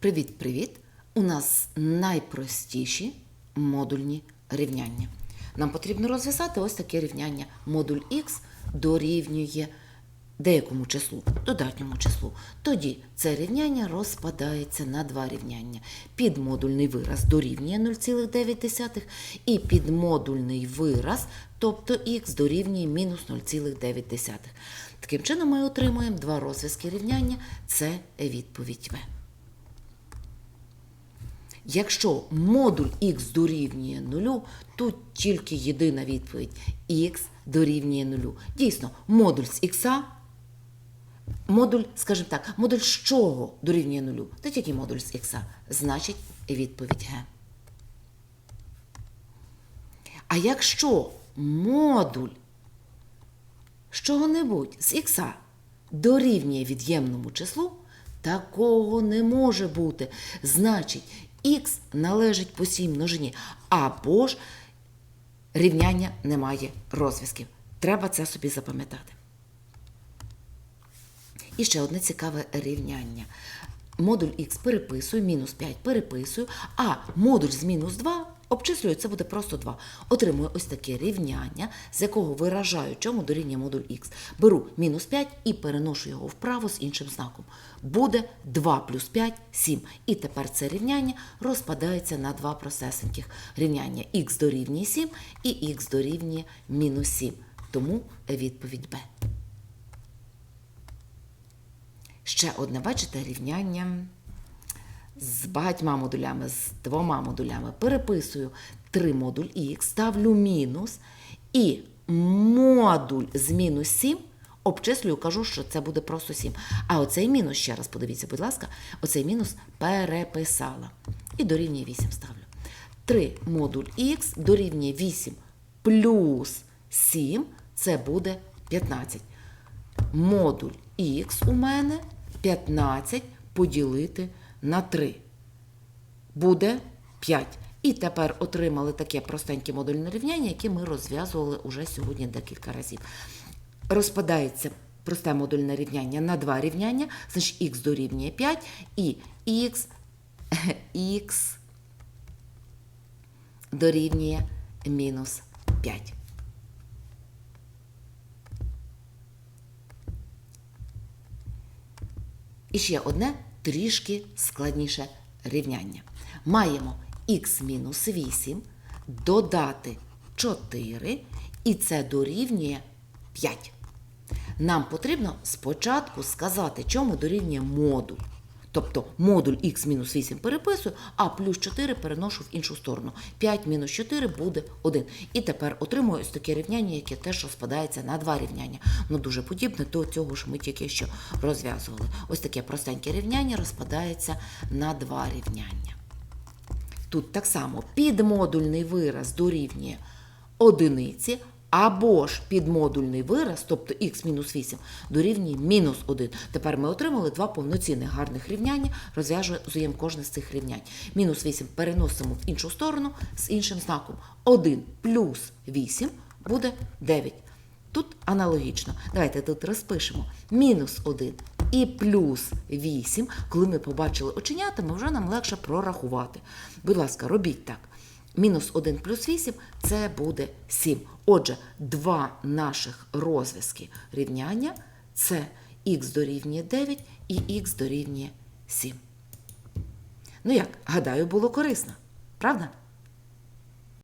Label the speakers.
Speaker 1: Привіт-привіт! У нас найпростіші модульні рівняння. Нам потрібно розв'язати ось таке рівняння. Модуль х дорівнює деякому числу, додатньому числу. Тоді це рівняння розпадається на два рівняння. Підмодульний вираз дорівнює 0,9 і підмодульний вираз, тобто х дорівнює мінус 0,9. Таким чином ми отримуємо два розв'язки рівняння. Це відповідь В. Якщо модуль х дорівнює нулю, тут тільки єдина відповідь х дорівнює нулю. Дійсно, модуль з х, модуль, скажімо так, модуль з чого дорівнює нулю? Та тільки модуль з х. Значить, відповідь Г. А якщо модуль з чого-небудь з х дорівнює від'ємному числу, такого не може бути. Значить, х належить по сій множині, або ж рівняння немає розв'язків. Треба це собі запам'ятати. І ще одне цікаве рівняння. Модуль х переписую, мінус 5 переписую, а модуль з мінус 2 обчислюю, це буде просто 2. Отримую ось таке рівняння, з якого виражаю, чому дорівнює модуль х. Беру мінус 5 і переношу його вправо з іншим знаком. Буде 2 плюс 5 7. І тепер це рівняння розпадається на два простесеньких рівняння. х дорівнює 7 і х дорівнює мінус 7. Тому відповідь Б. Ще одне, бачите, рівняння з багатьма модулями, з двома модулями. Переписую 3 модуль х, ставлю мінус і модуль з мінус 7 обчислюю, кажу, що це буде просто 7. А оцей мінус, ще раз подивіться, будь ласка, оцей мінус переписала. І дорівнює 8 ставлю. 3 модуль х дорівнює 8 плюс 7, це буде 15 модуль х у мене 15 поділити на 3. Буде 5. І тепер отримали таке простеньке модульне рівняння, яке ми розв'язували уже сьогодні декілька разів. Розпадається просте модульне рівняння на два рівняння, значить х дорівнює 5 і х, х дорівнює мінус 5. І ще одне трішки складніше рівняння. Маємо х мінус 8 додати 4, і це дорівнює 5. Нам потрібно спочатку сказати, чому дорівнює модуль. Тобто модуль х мінус 8 переписую, а плюс 4 переношу в іншу сторону. 5 мінус 4 буде 1. І тепер отримую ось таке рівняння, яке теж розпадається на два рівняння. Воно дуже подібне до цього, що ми тільки що розв'язували. Ось таке простеньке рівняння розпадається на два рівняння. Тут так само підмодульний вираз дорівнює одиниці, або ж підмодульний вираз, тобто х-8, дорівнює мінус 1. Тепер ми отримали два повноцінних гарних рівняння, розв'язуємо кожне з цих рівнянь. Мінус 8 переносимо в іншу сторону з іншим знаком. 1 плюс 8 буде 9. Тут аналогічно. Давайте тут розпишемо. Мінус 1 і плюс 8. Коли ми побачили оченятами, вже нам легше прорахувати. Будь ласка, робіть так. Мінус 1 плюс 8 це буде 7. Отже, два наших розв'язки рівняння це х дорівнює 9 і х дорівнює 7. Ну як, гадаю, було корисно, правда?